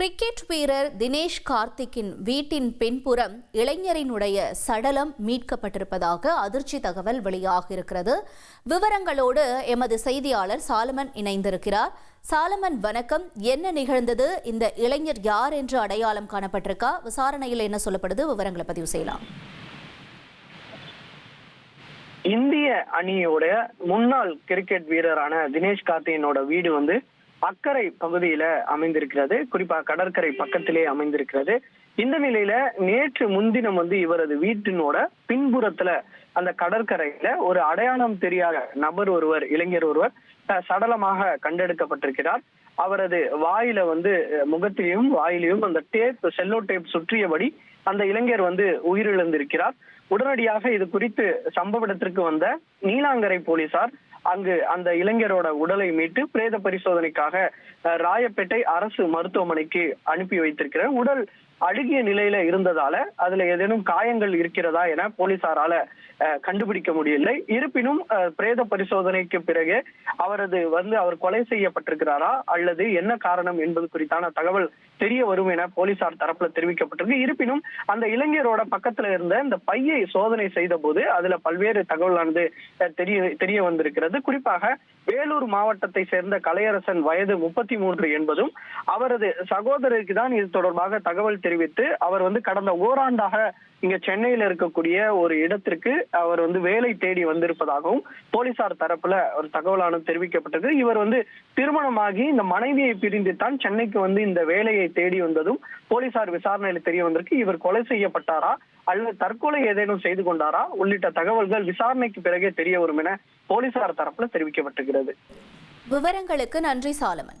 Cricket வீரர் தினேஷ் கார்த்திக்கின் வீட்டின் பின்புறம் இளைஞரினுடைய சடலம் மீட்கப்பட்டிருப்பதாக அதிர்ச்சி தகவல் வெளியாகியிருக்கிறது. விவரங்களோடு எமது செய்தியாளர் சாலமன் இணைந்திருக்கிறார். சாலமன் வணக்கம். என்ன நிகழ்ந்தது? இந்த இளைஞர் யார் என்று அடையாளம் காணப்பட்டிருக்கா? விசாரணையில் என்ன சொல்லப்படுது? விவரங்களை பதிவு செய்யலாம். இந்திய அணியோட முன்னாள் கிரிக்கெட் வீரரான தினேஷ் கார்த்திகனோட வீடு வந்து அக்கரை பகுதியில அமைந்திருக்கிறது. குறிப்பா கடற்கரை பக்கத்திலே அமைந்திருக்கிறது. இந்த நிலையில நேற்று முன்தினம் வந்து இவரது வீட்டினோட பின்புறத்துல அந்த கடற்கரையில ஒரு அடையாளம் தெரியாத நபர் ஒருவர் இளைஞர் ஒருவர் சடலமாக கண்டெடுக்கப்பட்டிருக்கிறார். அவரது வாயில வந்து முகத்திலையும் வாயிலையும் அந்த டேப் செல்லோ டேப் சுற்றியபடி அந்த இளைஞர் வந்து உயிரிழந்திருக்கிறார். உடனடியாக இது குறித்து சம்பவ இடத்திற்கு வந்த நீலாங்கரை போலீசார் அங்கு அந்த இளைஞரோட உடலை மீட்டு பிரேத பரிசோதனைக்காக ராயப்பேட்டை அரசு மருத்துவமனைக்கு அனுப்பி வைத்திருக்கிறார் உடல் அழுகிய நிலையில இருந்ததால அதுல ஏதேனும் காயங்கள் இருக்கிறதா என போலீசாரால கண்டுபிடிக்க முடியவில்லை. இருப்பினும் பிரேத பரிசோதனைக்கு பிறகு அவரது வந்து அவர் கொலை செய்யப்பட்டிருக்கிறாரா அல்லது என்ன காரணம் என்பது குறித்தான தகவல் தெரிய வரும் என போலீசார் தரப்புல தெரிவிக்கப்பட்டிருக்கு. இருப்பினும் அந்த இளைஞரோட பக்கத்துல இருந்த இந்த பையை சோதனை செய்த போது அதுல பல்வேறு தகவலானது தெரிய தெரிய வந்திருக்கிறது. குறிப்பாக வேலூர் மாவட்டத்தை சேர்ந்த கலையரசன் வயது முப்பத்தி மூன்று என்பதும் அவரது சகோதரருக்கு தான் இது தொடர்பாக தகவல் தெரிவித்து அவர் வந்து கடந்த ஓராண்டாக இங்க சென்னையில இருக்கக்கூடிய ஒரு இடத்திற்கு அவர் வந்து வேலை தேடி வந்திருப்பதாகவும் போலீசார் தரப்புல ஒரு தகவலானது தெரிவிக்கப்பட்டது. இவர் வந்து திருமணமாகி இந்த மனைவியை பிரிந்து தான் சென்னைக்கு வந்து இந்த வேலையை தேடி வந்ததும் போலீசார் விசாரணையில தெரிய வந்திருக்கு. இவர் கொலை செய்யப்பட்டாரா அல்லது தற்கொலை ஏதேனும் செய்து கொண்டாரா உள்ளிட்ட தகவல்கள் விசாரணைக்கு பிறகே தெரிய வரும் என போலீசார் தரப்புல தெரிவிக்கப்பட்டிருக்கிறது விவரங்களுக்கு நன்றி சாலமன்.